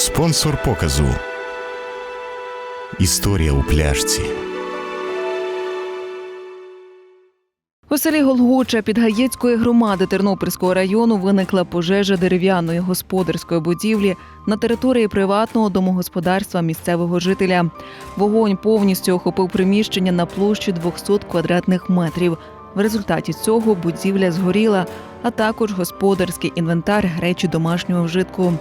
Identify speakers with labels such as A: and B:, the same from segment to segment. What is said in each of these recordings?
A: Спонсор показу. Історія у пляшці.
B: У селі Голгоча Підгаєцької громади Тернопільського району виникла пожежа дерев'яної господарської будівлі на території приватного домогосподарства місцевого жителя. Вогонь повністю охопив приміщення на площі 200 квадратних метрів. В результаті цього будівля згоріла, а також господарський інвентар речі домашнього вжитку.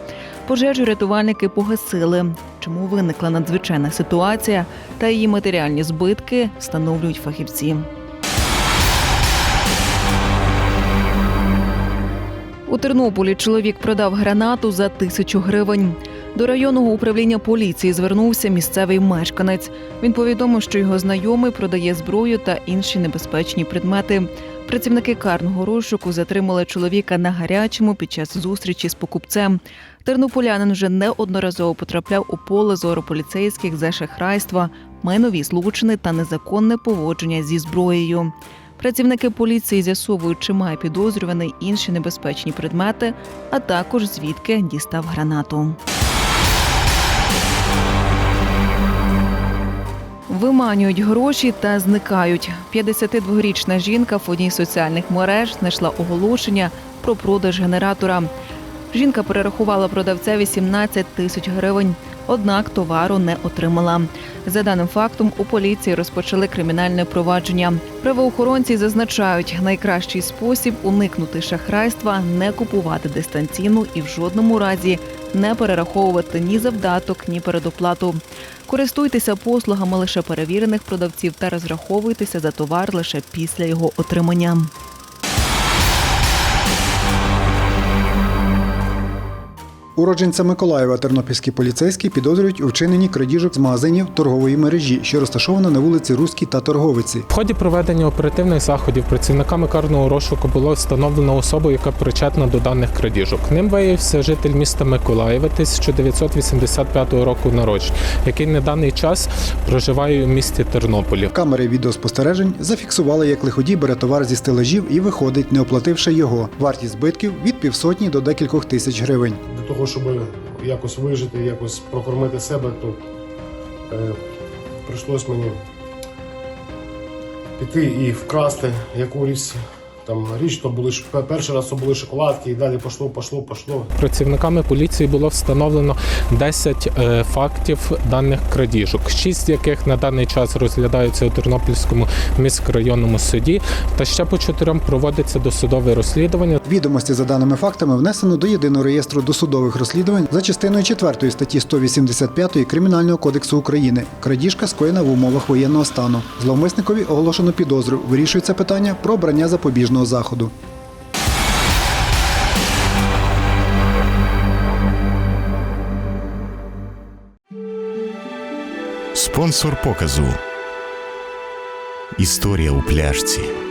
B: Пожежу рятувальники погасили. Чому виникла надзвичайна ситуація та її матеріальні збитки встановлюють фахівці. У Тернополі чоловік продав гранату за тисячу гривень. До районного управління поліції звернувся місцевий мешканець. Він повідомив, що його знайомий продає зброю та інші небезпечні предмети. Працівники карного розшуку затримали чоловіка на гарячому під час зустрічі з покупцем. Тернополянин вже неодноразово потрапляв у поле зору поліцейських за шахрайства, майнові злочини та незаконне поводження зі зброєю. Працівники поліції з'ясовують, чи має підозрюваний інші небезпечні предмети, а також звідки дістав гранату. Виманюють гроші та зникають. 52-річна жінка в одній з соціальних мереж знайшла оголошення про продаж генератора. Жінка перерахувала продавцеві 17 тисяч гривень, однак товару не отримала. За даним фактом, у поліції розпочали кримінальне провадження. Правоохоронці зазначають, найкращий спосіб уникнути шахрайства не купувати дистанційно і в жодному разі не перераховувати ні завдаток, ні передоплату. Користуйтеся послугами лише перевірених продавців та розраховуйтеся за товар лише після його отримання.
C: Уродженця Миколаєва тернопільські поліцейські підозрюють у вчиненні крадіжок з магазинів торгової мережі, що розташована на вулиці Руській та Торговиці.
D: В ході проведення оперативних заходів працівниками карного розшуку було встановлено особу, яка причетна до даних крадіжок. Ним виявився житель міста Миколаєва 1985 року народження, який на даний час проживає у місті Тернополі.
C: Камери відеоспостережень зафіксували, як лиходій бере товар зі стелажів і виходить, не оплативши його. Вартість збитків від півсотні до декількох тисяч гривень.
E: Того, щоб якось вижити, якось прокормити себе, то е, прийшлось мені піти і вкрасти якусь там річ, то були ж перший раз то були шоколадки, і далі пошло, пошло, пошло.
D: Працівниками поліції було встановлено 10 е, фактів даних крадіжок, 6 з яких на даний час розглядаються у Тернопільському міськрайонному суді, та ще по чотирьом проводиться досудове розслідування.
C: Відомості за даними фактами внесено до єдиного реєстру досудових розслідувань за частиною 4 статті 185 Кримінального кодексу України. Крадіжка скоєна в умовах воєнного стану. Зловмисникові оголошено підозру. Вирішується питання про обрання запобіжного заходу.
A: Спонсор показу. Історія у пляшці.